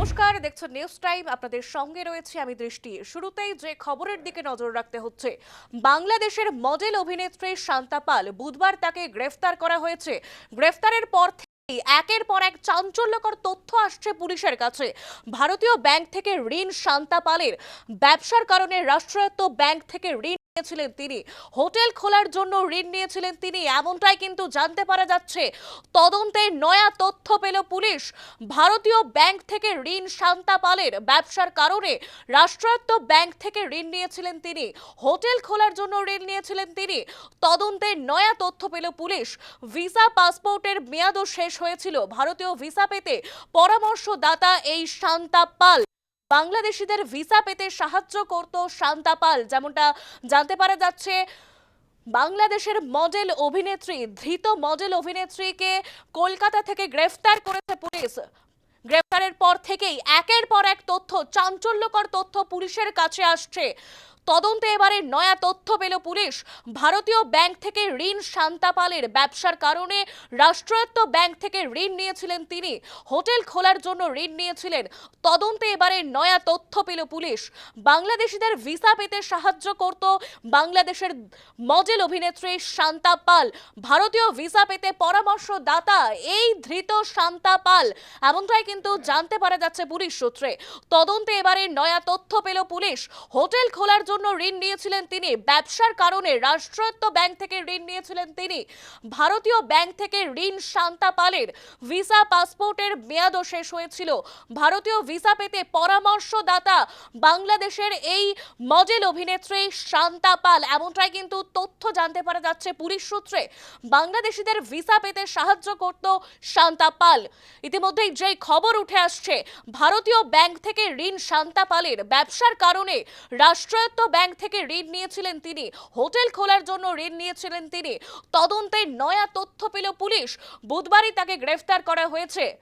নমস্কার দেখছেন news time আপনাদের সঙ্গে রয়েছে আমি দৃষ্টি। শুরুতেই যে খবরের দিকে নজর রাখতে হচ্ছে, বাংলাদেশের মডেল অভিনেত্রী শান্তা পাল বুধবার তাকে গ্রেফতার করা হয়েছে। গ্রেফতারের পর একের পর এক চাঞ্চল্যকর তথ্য আসছে পুলিশের কাছে। ভারতীয় ব্যাংক থেকে ঋণ শান্তা পালের। ব্যবসার কারণে রাষ্ট্রায়ত্ত ব্যাংক থেকে ঋণ নিয়েছিলেন তিনি। হোটেল খোলার জন্য ঋণ নিয়েছিলেন তিনি, এমনটাই কিন্তু জানতে পারা যাচ্ছে। তদন্তে নয়া তথ্য পেল পুলিশ। ভারতীয় ব্যাংক থেকে ঋণ শান্তা পালের ব্যবসার কারণে রাষ্ট্রায়ত্ত ব্যাংক থেকে ঋণ নিয়েছিলেন তিনি। হোটেল খোলার জন্য ঋণ নিয়েছিলেন তিনি। তদন্তে নয়া তথ্য পেল পুলিশ। ভিসা পাসপোর্টের মেয়াদও শেষ হয়েছিল। ভারতীয় ভিসা পেতে পরামর্শদাতা এই শান্তা পাল। বাংলাদেশিদের ভিসা পেতে সাহায্য করত শান্তা পাল। যেমনটা জানতে পারা যাচ্ছে, বাংলাদেশের মডেল অভিনেত্রী, ধৃত মডেল অভিনেত্রীকে কলকাতা থেকে গ্রেফতার করেছে পুলিশ। গ্রেফতারের পর থেকেই একের পর এক তথ্য, চাঞ্চল্যকর তথ্য পুলিশের কাছে আসছে। তদন্তে এবারে নয়া তথ্য পেল পুলিশ। ভারতীয় ব্যাংক থেকে ঋণ শান্তাপালের ব্যবসার কারণে রাষ্ট্রায়ত্ত ব্যাংক থেকে ঋণ নিয়েছিলেন তিনি। হোটেল খোলার জন্য ঋণ নিয়েছিলেন। তদন্তে এবারে নয়া তথ্য পেল পুলিশ। বাংলাদেশিদের ভিসা পেতে সাহায্য করত বাংলাদেশের মডেল অভিনেত্রী শান্তা পাল ভারতীয় ভিসা পেতে পরামর্শদাতা এই ধৃত শান্তা পাল এমনটাই কিন্তু জানতে পারা যাচ্ছে পুলিশ সূত্রে। তদন্তে এবারে নয়া তথ্য পেল পুলিশ। হোটেল খোলার জন্য ঋণ নিয়েছিলেন তিনি। ব্যবসার কারণে রাষ্ট্রায়ত্ত ব্যাংক থেকে ঋণ নিয়েছিলেন তিনি। ভারতীয় ব্যাংক থেকে ঋণ শান্তা পালের ভিসা পাসপোর্টের মেয়াদও শেষ হয়েছিল। ভারতীয় ভিসা পেতে পরামর্শদাতা বাংলাদেশের এই মডেল অভিনেত্রী শান্তা পাল। এমনটাই কিন্তু তথ্য জানতে পারা যাচ্ছে পুলিশ সূত্রে। বাংলাদেশিদের ভিসা পেতে সাহায্য করত শান্তা পাল। ইতিমধ্যেই যেই খবর উঠে আসছে, ভারতীয় ব্যাংক থেকে ঋণ শান্তা পালের। ব্যবসার কারণে রাষ্ট্রায়ত্ত ব্যাংক থেকে ঋণ নিয়েছিলেন তিনি। হোটেল খোলার জন্য ঋণ নিয়েছিলেন তিনি। তদন্তে নয়া তথ্য পেল পুলিশ। বুধবারই তাকে গ্রেফতার করা হয়েছে।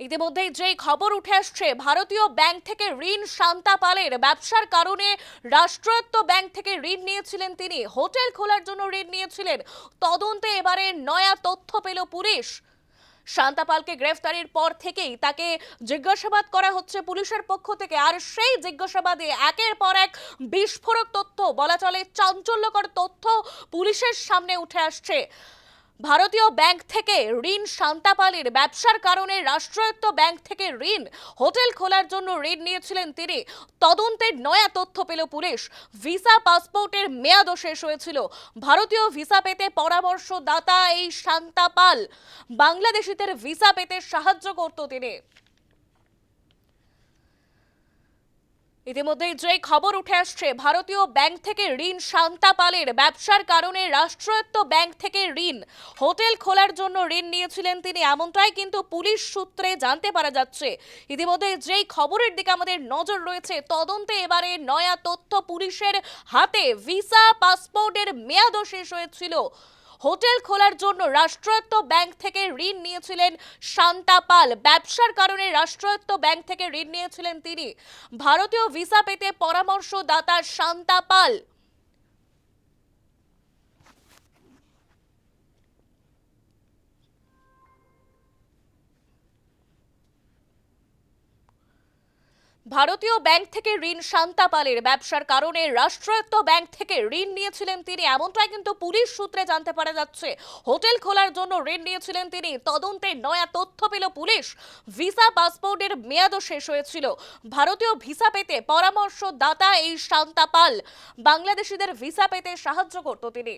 ইতিমধ্যেই যেই খবর উঠে আসছে, ভারতীয় ব্যাংক থেকে ঋণ শান্তা পালের ব্যবসার কারণে রাষ্ট্রায়ত্ত ব্যাংক থেকে ঋণ নিয়েছিলেন তিনি। হোটেল খোলার জন্য ঋণ নিয়েছিলেন। তদন্তে এবারে নয়া তথ্য পেল পুলিশ। শান্তাপালকে গ্রেফতারির পর থেকেই তাকে জিজ্ঞাসাবাদ করা হচ্ছে পুলিশের পক্ষ থেকে। আর সেই জিজ্ঞাসাবাদে একের পর এক বিস্ফোরক তথ্য, বলা চলে চাঞ্চল্যকর তথ্য পুলিশের সামনে উঠে আসছে। ভারতীয় ব্যাংক থেকে ঋণ শান্তাপালের ব্যবসার কারণে রাষ্ট্রায়ত্ত ব্যাংক থেকে ঋণ, হোটেল খোলার জন্য ঋণ নিয়েছিলেন তিনি। তদন্তের নয়া তথ্য পেল পুলিশ। ভিসা পাসপোর্টের মেয়াদও শেষ হয়েছিল। ভারতীয় ভিসা পেতে পরামর্শদাতা এই শান্তাপাল। বাংলাদেশিদের ভিসা পেতে সাহায্য করত তিনি। ইতিমধ্যেই যে খবর উঠে আসছে, ভারতীয় ব্যাংক থেকে ঋণ শান্তা পালের ব্যবসার কারণে রাষ্ট্রায়ত্ত ব্যাংক থেকে ঋণ। হোটেল খোলার জন্য ঋণ নিয়েছিলেন তিনি, এমনটাই কিন্তু পুলিশ সূত্রে জানতে পারা যাচ্ছে। ইতিমধ্যে যেই খবরের দিকে আমাদের নজর রয়েছে, তদন্তে এবারে নয়া তথ্য পুলিশের হাতে। ভিসা, পাসপোর্টের মেয়াদও শেষ হয়েছিল। হোটেল খোলার জন্য রাষ্ট্রায়ত্ত ব্যাংক থেকে ঋণ নিয়েছিলেন শান্তা পাল। ব্যবসার কারণে রাষ্ট্রায়ত্ত ব্যাংক থেকে ঋণ নিয়েছিলেন তিনি। ভারতীয় ভিসা পেতে পরামর্শদাতা শান্তা পাল। ভারতীয় ব্যাংক থেকে ঋণ শান্তা পালের ব্যবসার কারণে রাষ্ট্রায়ত্ত ব্যাংক থেকে ঋণ নিয়েছিলেন তিনি। এমনটাই কিন্তু পুলিশ সূত্রে জানতে পারা যাচ্ছে। হোটেল খোলার জন্য ঋণ নিয়েছিলেন তিনি। তদন্তে নয়া তথ্য পেল পুলিশ। ভিসা পাসপোর্টের মেয়াদও শেষ হয়েছিল। ভারতীয় ভিসা পেতে পরামর্শদাতা এই শান্তা পাল বাংলাদেশিদের ভিসা পেতে সাহায্য করত তিনি।